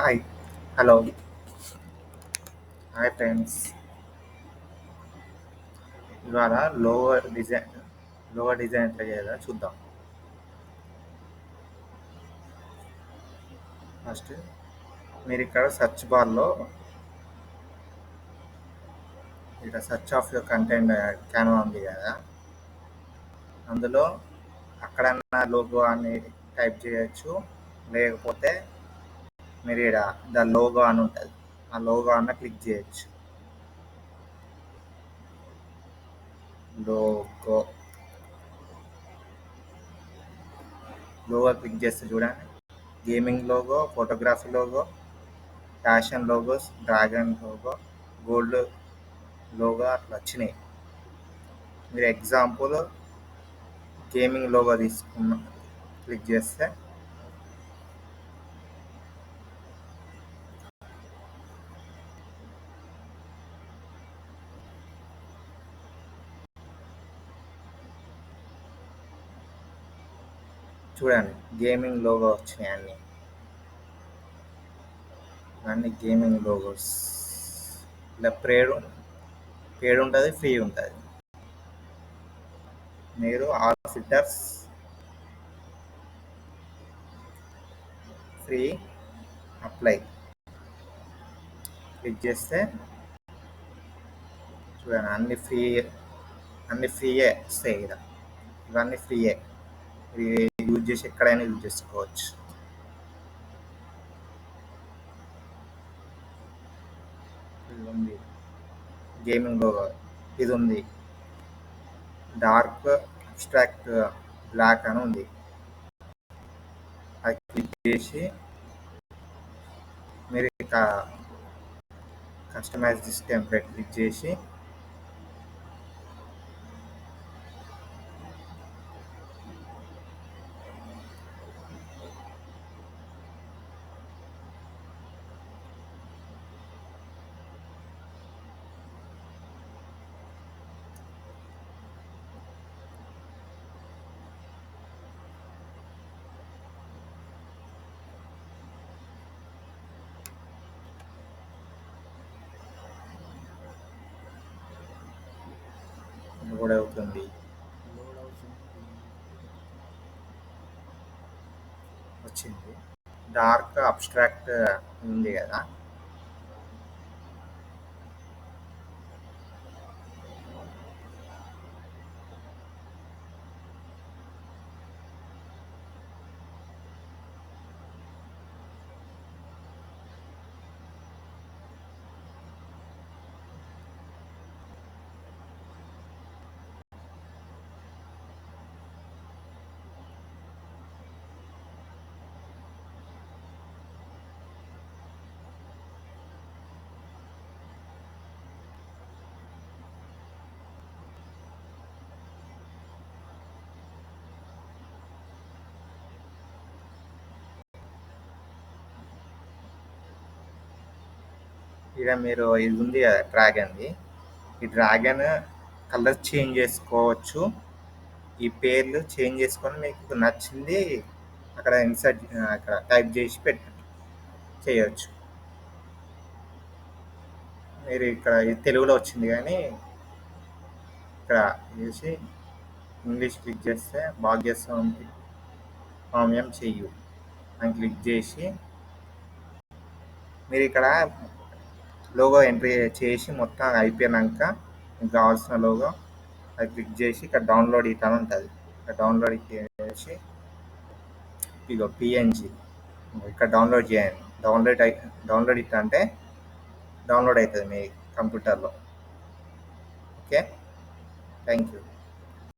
Hi hello hi friends ఇవాళ lower design lower design ఎట్లా చేయాలో చూద్దాం. ఫస్ట్ మీరు ఇక్కడ సర్చ్ బార్లో ఇక్కడ search of your content Canva ఉంది కదా. అందులో అక్కడన్నా లోగో అని టైప్ చేయొచ్చు. లేకపోతే మీరు ఇక్కడ ద లోగో అని ఉంటుంది. ఆ లోగో అన్న క్లిక్ చేయొచ్చు. లోగో. లోగో క్లిక్ చేస్తే చూడండి. Gaming logo photography logo fashion logos dragon logo gold logo అట్లా వచ్చినాయి. మీరు ఎగ్జాంపుల్ గేమింగ్ లోగో తీసుకున్న క్లిక్ చేస్తే చూడండి గేమింగ్ లోగో వచ్చినాయి అన్ని అన్ని గేమింగ్ లోగోస్ ఇలా పేడు పేడ్ ఉంటుంది ఫ్రీ ఉంటుంది. మీరు all filters free apply click చేస్తే చూడండి అన్ని ఫ్రీ అన్ని ఫ్రీయే వస్తాయి ఇక్కడ. ఇవన్నీ ఫ్రీయే ఇవి యూజ్ చేసి ఎక్కడైనా యూజ్ చేసుకోవచ్చు. ఇది ఉంది గేమింగ్ ఇది ఉంది డార్క్ అబ్స్ట్రాక్ట్ బ్లాక్ అని ఉంది. అది క్లిక్ చేసి మీరు ఇక కస్టమైజ్ దిస్ టెంప్లెట్ క్లిక్ చేసి లోడ్ అవుతుంది వచ్చింది. డార్క్ అబ్స్ట్రాక్ట్ ఉంది కదా. ఇక్కడ మీరు ఇది ఉంది కదా డ్రాగన్ది. ఈ డ్రాగన్ కలర్ చేంజ్ చేసుకోవచ్చు. ఈ పేర్లు చేంజ్ చేసుకొని మీకు నచ్చింది అక్కడ ఇన్సర్ట్ అక్కడ టైప్ చేసి పెట్ట చేయవచ్చు మీరు ఇక్కడ తెలుగులో వచ్చింది కానీ ఇక్కడ చేసి ఇంగ్లీష్ క్లిక్ చేస్తే భాగ్యస్వామి స్వామ్యం చెయ్యు అని క్లిక్ చేసి మీరు ఇక్కడ లోగో ఎంట్రీ చేసి మొత్తం అయిపోయాక మీకు కావాల్సిన లోగో అది క్లిక్ చేసి ఇక్కడ డౌన్లోడ్ ఇట్లా అని ఉంటుంది. ఇక్కడ డౌన్లోడ్ చేసి ఇగో పిఎన్జి ఇక్కడ డౌన్లోడ్ చేయండి. డౌన్లోడ్ అయి డౌన్లోడ్ ఇట్లా అంటే డౌన్లోడ్ అవుతుంది మీ కంప్యూటర్లో. ఓకే? Thank you.